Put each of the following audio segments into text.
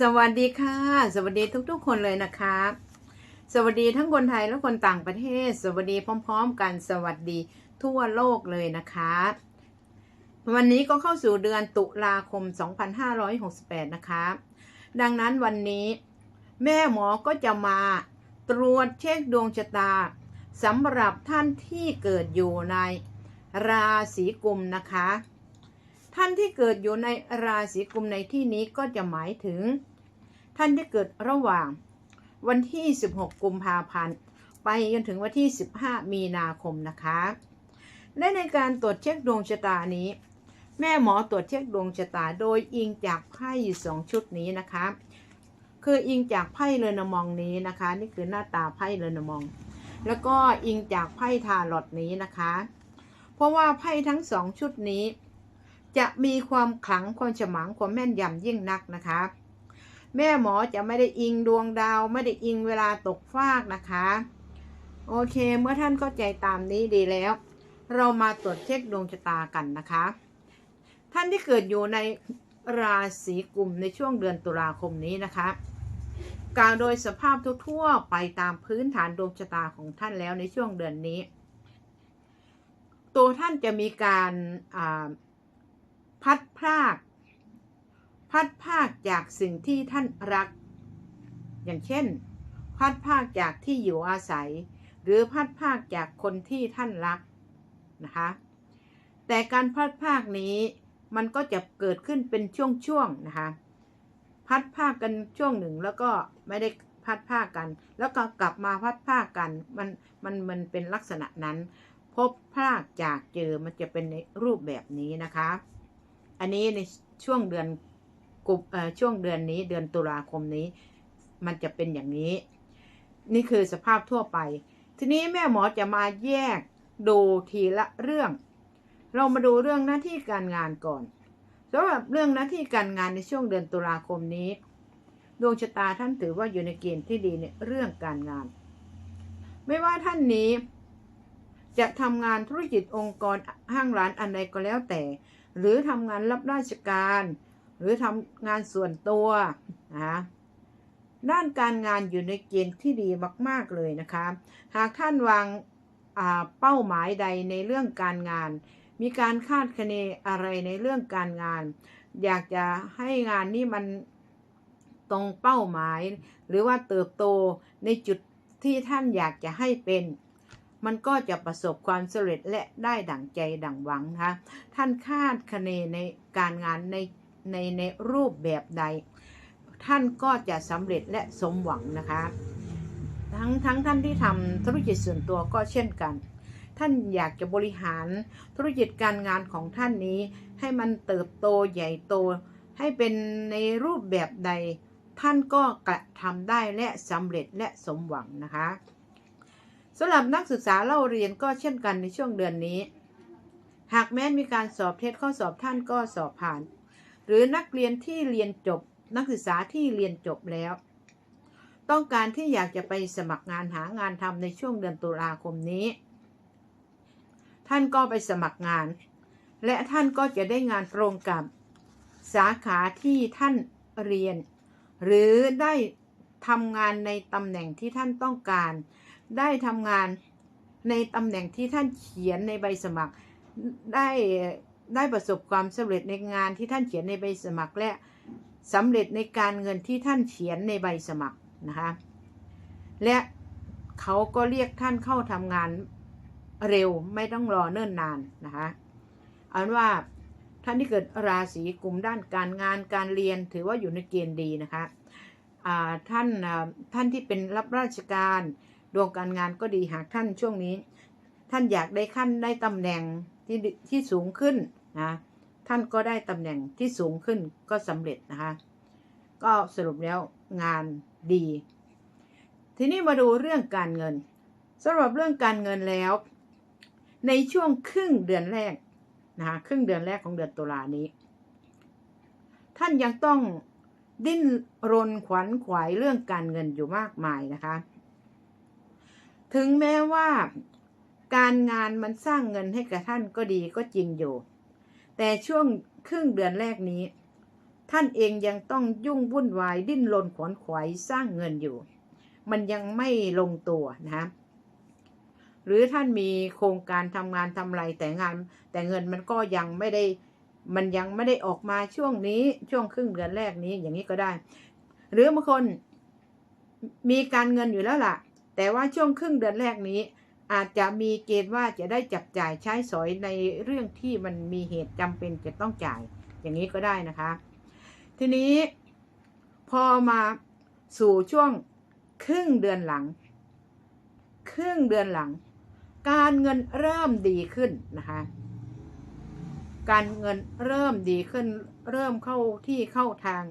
สวัสดีค่ะ สวัสดีทุกๆ คนเลยนะคะสวัสดีทั้งคนไทยและคนต่างประเทศ สวัสดีพร้อม ๆ กันสวัสดีทั่วโลกเลยนะคะ วันนี้ก็เข้าสู่เดือนตุลาคม 2568 นะคะ ดังนั้นวันนี้แม่หมอก็จะมาตรวจเช็คดวงชะตาสำหรับท่านที่เกิดอยู่ในราศีกุมนะคะ ท่านที่เกิดอยู่ในราศีกุมในที่นี้ก็จะหมายถึง ท่านที่เกิดระหว่างวันที่ 16 กุมภาพันธ์ ไปจนถึงวันที่ 15 มีนาคมนะคะ และในการตรวจเช็คดวงชะตานี้ แม่หมอตรวจเช็คดวงชะตาโดยอิงจากไพ่สองชุดนี้นะคะ คืออิงจากไพ่เรนมองนี้นะคะ นี่คือหน้าตาไพ่เรนมอง แล้วก็อิงจากไพ่ทาลอตนี้นะคะ เพราะว่าไพ่ทั้งสองชุดนี้ จะมีความขลังความฉมังความแม่นยำยิ่งนักนะคะ แม่หมอจะไม่ได้อิงดวงดาว ไม่ได้อิงเวลาตกฟากนะคะ โอเคเมื่อท่านเข้าใจตามนี้ดีแล้ว เรามาตรวจเช็คดวงชะตากันนะคะ ท่านที่เกิดอยู่ในราศีกุมในช่วงเดือนตุลาคมนี้นะคะกล่าวโดยสภาพทั่วๆไปตามพื้นฐานดวงชะตาของท่านแล้วในช่วงเดือนนี้ ตัวท่านจะมีการอ่า พัดพราก พัดพรากจากสิ่งที่ท่านรัก อย่างเช่น พัดพรากจากที่อยู่อาศัย หรือพัดพรากจากคนที่ท่านรักนะคะ แต่การพัดพรากนี้มันก็จะเกิดขึ้นเป็นช่วงๆนะคะ พัดพากกันช่วงหนึ่งแล้วก็ไม่ได้พัดพรากกัน แล้วก็กลับมาพัดพรากกัน มันมันมันเป็นลักษณะนั้น พบพรากจากเจอมันจะเป็นในรูปแบบนี้นะคะ อันนี้ในช่วงเดือนกุมช่วงเดือนนี้เดือนตุลาคมนี้ มันจะเป็นอย่างนี้ นี่คือสภาพทั่วไป ทีนี้แม่หมอจะมาแยกดูทีละเรื่อง เรามาดูเรื่องหน้าที่การงานก่อนสำหรับเรื่องหน้าที่การงานในช่วงเดือนตุลาคมนี้ ดวงชะตาท่านถือว่าอยู่ในเกณฑ์ที่ดีในเรื่องการงาน ไม่ว่าท่านนี้ จะทำงานธุรกิจองค์กรห้างร้านอันใดก็แล้วแต่ หรือทำงานรับราชการ หรือทำงานส่วนตัวนะด้านการงานอยู่ในเกณฑ์ที่ดีมาก ๆ เลยนะคะ หากท่านวางาเป้าหมายใดในเรื่องการงาน มีการคาดคะเนอะไรในเรื่องการงาน อยากจะให้งานนี้มันตรงเป้าหมาย หรือว่าเติบโตในจุดที่ท่านอยากจะให้เป็น มันก็จะประสบความสำเร็จและได้ดั่งใจดั่งหวังนะคะท่านคาดคะเนในการงานในในในรูปแบบใด ท่านก็จะสำเร็จและสมหวังนะคะ ทั้งทั้งท่านที่ทำธุรกิจส่วนตัวก็เช่นกันท่านอยากจะบริหารธุรกิจการงานของท่านนี้ ให้มันเติบโตใหญ่โต ให้เป็นในรูปแบบใด ท่านก็กระทำได้และสำเร็จและสมหวังนะคะ สำหรับนักศึกษาเล่าเรียนก็เช่นกันในช่วงเดือนนี้ หากแม้มีการสอบเทสข้อสอบท่านก็สอบผ่าน หรือนักเรียนที่เรียนจบ นักศึกษาที่เรียนจบแล้ว ต้องการที่อยากจะไปสมัครงานหางานทำในช่วงเดือนตุลาคมนี้ ท่านก็ไปสมัครงาน และท่านก็จะได้งานตรงกับสาขาที่ท่านเรียน หรือได้ทำงานในตำแหน่งที่ท่านต้องการ ได้ทำงานในตำแหน่งที่ท่านเขียนในใบสมัคร ได้ได้ประสบความสำเร็จในงานที่ท่านเขียนในใบสมัครและสำเร็จในการเงินที่ท่านเขียนในใบสมัครนะคะและเขาก็เรียกท่านเข้าทำงานเร็วไม่ต้องรอเนิ่นนานนะคะอาเป็นว่าท่านที่เกิดราศีกลุ่มด้านการงานการเรียนถือว่าอยู่ในเกณฑ์ดีนะคะท่านท่านที่เป็นรับราชการ ดวงการงานก็ดีหากท่านช่วงนี้ ท่านอยากได้ขั้นได้ตำแหน่งที่ที่สูงขึ้นนะท่านก็ได้ตำแหน่งที่สูงขึ้นก็สำเร็จนะคะ ก็สรุปแล้วงานดี ทีนี้มาดูเรื่องการเงินสำหรับเรื่องการเงินแล้ว ในช่วงครึ่งเดือนแรกนะคะครึ่งเดือนแรกของเดือนตุลานี้ ท่านยังต้องดิ้นรนขวัญขวายเรื่องการเงินอยู่มากมายนะคะ ถึงแม้ว่าการงานมันสร้างเงินให้กับท่านก็ดีก็จริงอยู่ แต่ช่วงครึ่งเดือนแรกนี้ ท่านเองยังต้องยุ่งวุ่นวายดิ้นรนขวนขวายสร้างเงินอยู่ มันยังไม่ลงตัวนะหรือท่านมีโครงการทำงานทำอะไรแต่งาน แต่เงินมันก็ยังไม่ได้ มันยังไม่ได้ออกมาช่วงนี้ช่วงครึ่งเดือนแรกนี้อย่างนี้ก็ได้ หรือบางคนมีการเงินอยู่แล้วล่ะ แต่ว่าช่วงครึ่งเดือนแรกนี้ อาจจะมีเกณฑ์ว่าจะได้จับจ่ายใช้สอยในเรื่องที่มันมีเหตุจำเป็นจะต้องจ่าย อย่างนี้ก็ได้นะคะ ทีนี้พอมาสู่ช่วงครึ่งเดือนหลัง ครึ่งเดือนหลัง การเงินเริ่มดีขึ้นนะคะ การเงินเริ่มดีขึ้น เริ่มเข้าที่เข้าทาง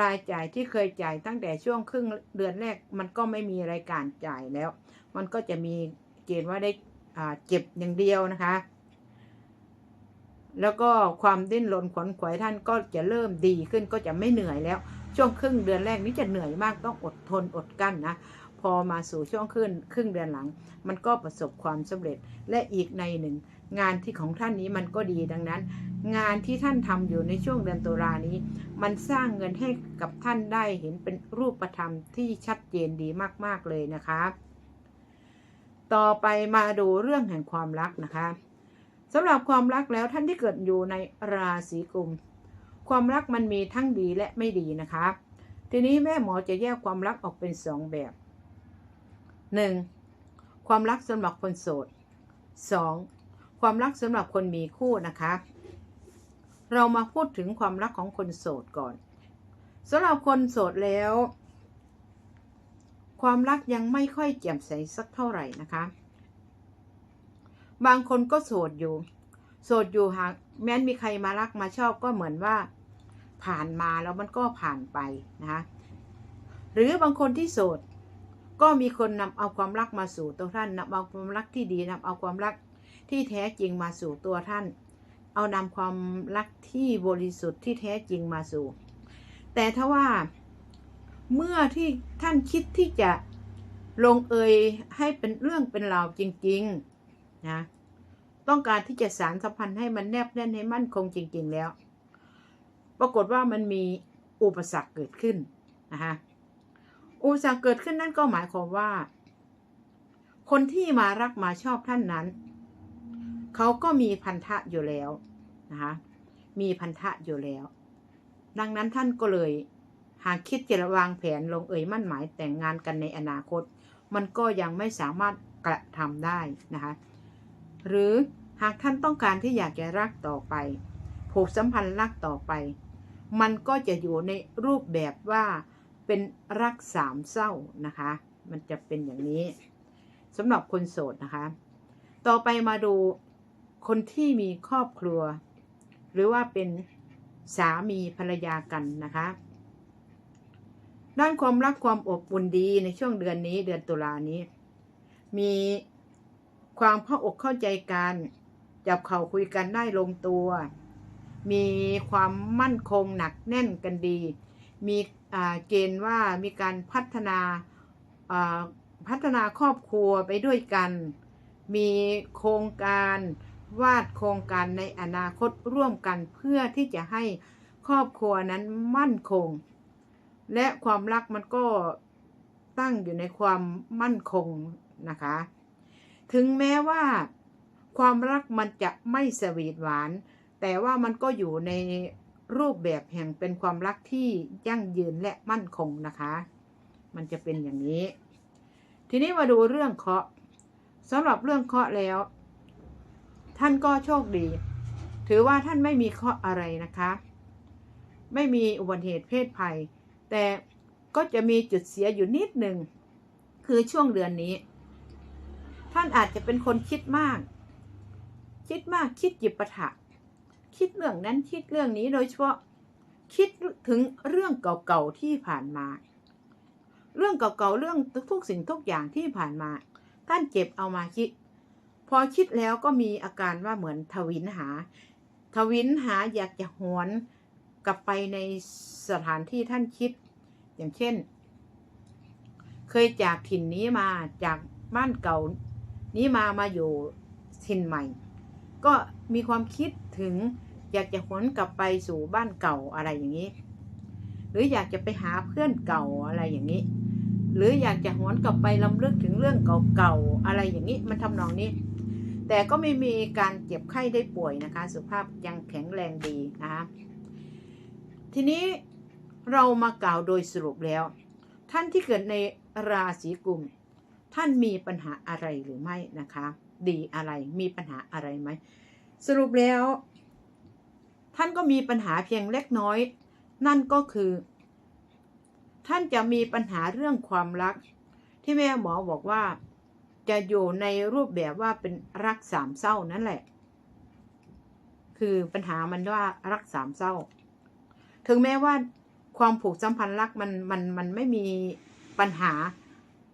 รายจ่ายที่เคยจ่ายตั้งแต่ช่วงครึ่งเดือนแรกมันก็ไม่มีรายการจ่ายแล้ว มันก็จะมีเกณฑ์ว่าได้อ่าเก็บอย่างเดียวนะคะ แล้วก็ความดิ้นรนขวนขวายท่านก็จะเริ่มดีขึ้นก็จะไม่เหนื่อยแล้ว ช่วงครึ่งเดือนแรกนี้จะเหนื่อยมากต้องอดทนอดกั้นนะพอมาสู่ช่วงครึ่งครึ่งเดือนหลัง มันก็ประสบความสำเร็จและอีกในหนึ่ง งานที่ของท่านนี้มันก็ดีดังนั้น งานที่ท่านทำอยู่ในช่วงเดือนตุลานี้ มันสร้างเงินให้กับท่านได้เห็นเป็นรูปธรรมที่ชัดเจนดีมาก ๆ เลยนะคะ ต่อไปมาดูเรื่องแห่งความรักนะคะสำหรับความรักแล้วท่านที่เกิดอยู่ในราศีกุม ความรักมันมีทั้งดีและไม่ดีนะคะ ทีนี้แม่หมอจะแยกความรักออกเป็นสองแบบ 1. ความรักสำหรับคนโสด 2. ความรักสำหรับคนมีคู่นะคะ เรามาพูดถึงความรักของคนโสดก่อนสำหรับคนโสดแล้ว ความรักยังไม่ค่อยแจ่มใสสักเท่าไหร่นะคะ บางคนก็โสดอยู่ โสดอยู่หากแม้นมีใครมารักมาชอบก็เหมือนว่า ผ่านมาแล้วมันก็ผ่านไปนะคะหรือบางคนที่โสด ก็มีคนนำเอาความรักมาสู่ตัวท่านนำเอาความรักที่ดีนำเอาความรักที่แท้จริงมาสู่ตัวท่าน เอานำความรักที่บริสุทธิ์ที่แท้จริงมาสู่ แต่ถ้าว่าเมื่อที่ท่านคิดที่จะลงเอยให้เป็นเรื่องเป็นราวจริงๆนะต้องการที่จะสารสัมพันธ์ให้มันแนบแน่นให้มั่นคงจริง ๆแล้ว ปรากฏว่ามันมีอุปสรรคเกิดขึ้นนะคะอุปสรรคเกิดขึ้นนั่นก็หมายความว่า คนที่มารักมาชอบท่านนั้น เขาก็มีพันธะอยู่แล้วนะคะมีพันธะอยู่แล้ว ดังนั้นท่านก็เลย หากคิดจะวางแผนลงเอ่ยมั่นหมายแต่งงานกันในอนาคต มันก็ยังไม่สามารถกระทำได้นะคะหรือหากท่านต้องการที่อยากจะรักต่อไป ผูกสัมพันธ์รักต่อไป มันก็จะอยู่ในรูปแบบว่าเป็นรักสามเศร้านะคะ มันจะเป็นอย่างนี้สำหรับคนโสดนะคะ ต่อไปมาดู คนที่มีครอบครัว หรือว่าเป็นสามีภรรยากันนะคะ ด้านความรักความอบอุ่นดีในช่วงเดือนนี้เดือนตุลานี้ มีความเข้าอกเข้าใจกันจับเข่าคุยกันได้ลงตัว มีความมั่นคงหนักแน่นกันดี มีเกณฑ์ว่ามีการพัฒนาพัฒนาครอบครัวไปด้วยกัน มีโครงการ วาดโครงการในอนาคตร่วมกันเพื่อที่จะให้ครอบครัวนั้นมั่นคง และความรักมันก็ตั้งอยู่ในความมั่นคงนะคะ ถึงแม้ว่า ความรักมันจะไม่สวีทหวาน แต่ว่ามันก็อยู่ในรูปแบบแห่งเป็นความรักที่ยั่งยืนและมั่นคงนะคะ มันจะเป็นอย่างนี้ ทีนี้มาดูเรื่องเคาะสำหรับเรื่องเคาะแล้ว ท่านก็โชคดี ถือว่าท่านไม่มีเคราะห์อะไรนะคะ ไม่มีอุบัติเหตุเพศภัย แต่ก็จะมีจุดเสียอยู่นิดหนึ่ง คือช่วงเดือนนี้ ท่านอาจจะเป็นคนคิดมาก คิดมากคิดจิบปะทะคิดเรื่องนั้นคิดเรื่องนี้โดยเฉพาะคิดถึงเรื่องเก่าๆที่ผ่านมา เรื่องเก่าๆเรื่องทุกสิ่งทุกอย่างที่ผ่านมา ท่านเจ็บเอามาคิด พอคิดแล้วก็มีอาการว่าเหมือนทวินหา ทวินหาอยากจะหวนกลับไปในสถานที่ท่านคิด อย่างเช่น เคยจากถิ่นนี้มาจากบ้านเก่านี้มามาอยู่ถิ่นใหม่ ก็มีความคิดถึงอยากจะหวนกลับไปสู่บ้านเก่าอะไรอย่างนี้ หรืออยากจะไปหาเพื่อนเก่าอะไรอย่างนี้ หรืออยากจะหวนกลับไปลำลึกถึงเรื่องเก่าๆอะไรอย่างนี้ มันทำนองนี้ แต่ก็ไม่มีการเจ็บไข้ได้ป่วยนะคะ สุขภาพยังแข็งแรงดีนะคะทีนี้เรามากล่าวโดยสรุปแล้ว ท่านที่เกิดในราศีกุม ท่านมีปัญหาอะไรหรือไม่นะคะ ดีอะไรมีปัญหาอะไรไหมสรุปแล้ว ท่านก็มีปัญหาเพียงเล็กน้อย นั่นก็คือ ท่านจะมีปัญหาเรื่องความรัก ที่แม่หมอบอกว่า จะอยู่ในรูปแบบว่าเป็นรักสามเศร้านั่นแหละ คือปัญหามันว่ารักสามเศร้า ถึงแม้ว่าความผูกสัมพันธ์รักมันมันมันไม่มีปัญหา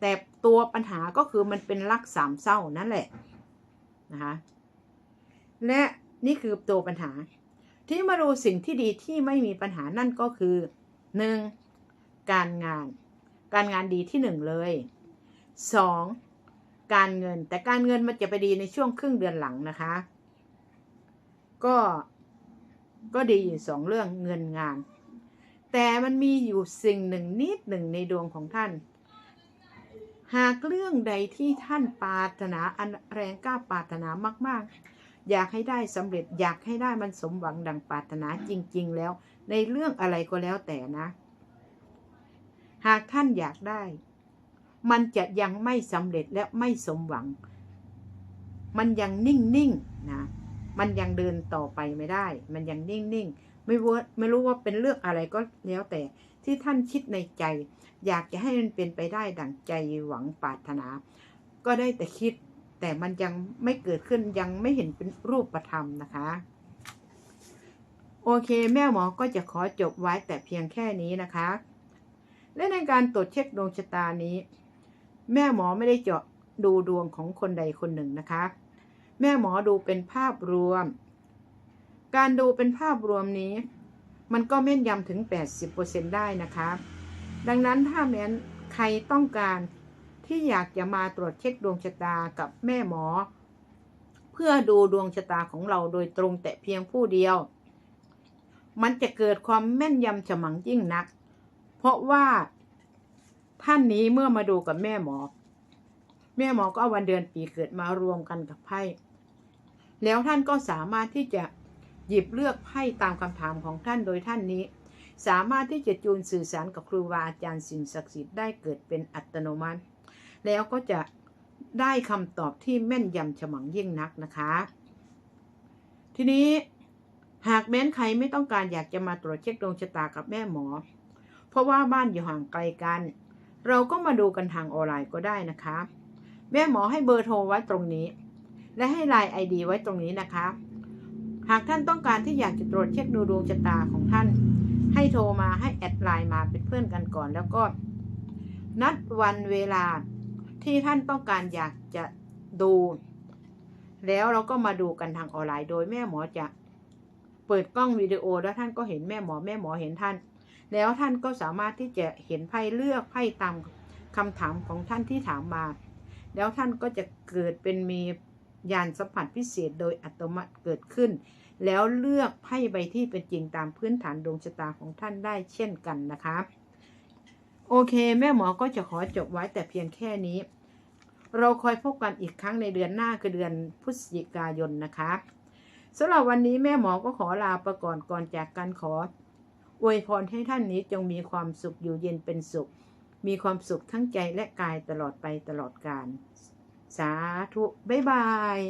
แต่ตัวปัญหาก็คือมันเป็นรักสามเศร้านั่นแหละนะคะและนี่คือตัวปัญหา ที่มาดูสิ่งที่ดีที่ไม่มีปัญหานั่นก็คือหนึ่งการงาน การงานดีที่หนึ่งเลยสอง การเงิน แต่การเงินมันจะไปดีในช่วงครึ่งเดือนหลังนะคะ ก็ก็ดีอยู่สองเรื่องเงินงาน แต่มันมีอยู่สิ่งหนึ่งนิดหนึ่งในดวงของท่าน หากเรื่องใดที่ท่านปรารถนาอันแรงกล้าปรารถนามาก ๆ อยากให้ได้สำเร็จอยากให้ได้มันสมหวังดังปรารถนาจริง ๆ แล้ว ในเรื่องอะไรก็แล้วแต่นะ หากท่านอยากได้ มันจะยังไม่สำเร็จและไม่สมหวัง มันยังนิ่งๆนะ มันยังเดินต่อไปไม่ได้ มันยังนิ่งๆ ไม่ว่าไม่รู้ว่าเป็นเรื่องอะไรก็แล้วแต่ ที่ท่านคิดในใจ อยากจะให้มันเป็นไปได้ดั่งใจหวังปรารถนา ก็ได้แต่คิด แต่มันยังไม่เกิดขึ้นยังไม่เห็นเป็นรูปธรรมนะคะโอเค แม่หมอก็จะขอจบไว้แต่เพียงแค่นี้นะคะ และในการตรวจเช็คดวงชะตานี้ แม่หมอไม่ได้เจาะดูดวงของคนใดคนหนึ่งนะคะ แม่หมอดูเป็นภาพรวม การดูเป็นภาพรวมนี้ มันก็แม่นยำถึง 80%ได้นะคะ ดังนั้นถ้าแม้นใครต้องการที่อยากจะมาตรวจเช็คดวงชะตากับแม่หมอ เพื่อดูดวงชะตาของเราโดยตรงแต่เพียงผู้เดียว มันจะเกิดความแม่นยำฉมังยิ่งนัก เพราะว่า ท่านนี้เมื่อมาดูกับแม่หมอ แม่หมอก็เอาวันเดือนปีเกิดมารวมกันกับไพ่ แล้วท่านก็สามารถที่จะหยิบเลือกไพ่ตามคำถามของท่านโดยท่านนี้ สามารถที่จะจูนสื่อสารกับครูบาอาจารย์สิ่งศักดิ์สิทธิ์ได้เกิดเป็นอัตโนมัติ แล้วก็จะได้คำตอบที่แม่นยำฉมังยิ่งนักนะคะ ทีนี้หากแม้นใครไม่ต้องการอยากจะมาตรวจเช็คดวงชะตากับแม่หมอ เพราะว่าบ้านอยู่ห่างไกลกัน เราก็มาดูกันทางออนไลน์ก็ได้นะคะ แม่หมอให้เบอร์โทรไว้ตรงนี้ และให้ไลน์ไอดีไว้ตรงนี้นะคะ หากท่านต้องการที่อยากจะตรวจเช็คดูดวงชะตาของท่าน ให้โทรมาให้แอดไลน์มาเป็นเพื่อนกันก่อน แล้วก็ นัดวันเวลาที่ท่านต้องการอยากจะดู แล้วเราก็มาดูกันทางออนไลน์ โดยแม่หมอจะเปิดกล้องวิดีโอแล้วท่านก็เห็นแม่หมอแม่หมอเห็นท่าน แล้วท่านก็สามารถที่จะเห็นไพ่เลือกไพ่ตามคำถามของท่านที่ถามมา แล้วท่านก็จะเกิดเป็นมียานสัมผัสพิเศษโดยอัตโนมัติเกิดขึ้น แล้วเลือกไพ่ใบที่เป็นจริงตามพื้นฐานดวงชะตาของท่านได้เช่นกันนะคะ โอเค แม่หมอก็จะขอจบไว้แต่เพียงแค่นี้ เราคอยพบกันอีกครั้งในเดือนหน้าคือเดือนพฤศจิกายนนะคะสำหรับวันนี้แม่หมอก็ขอลาไปก่อนก่อนจากกันขอ อวยพรให้ท่านนี้จงมีความสุขอยู่เย็นเป็นสุข มีความสุขทั้งใจและกายตลอดไปตลอดกาลสาธุ บ๊ายบาย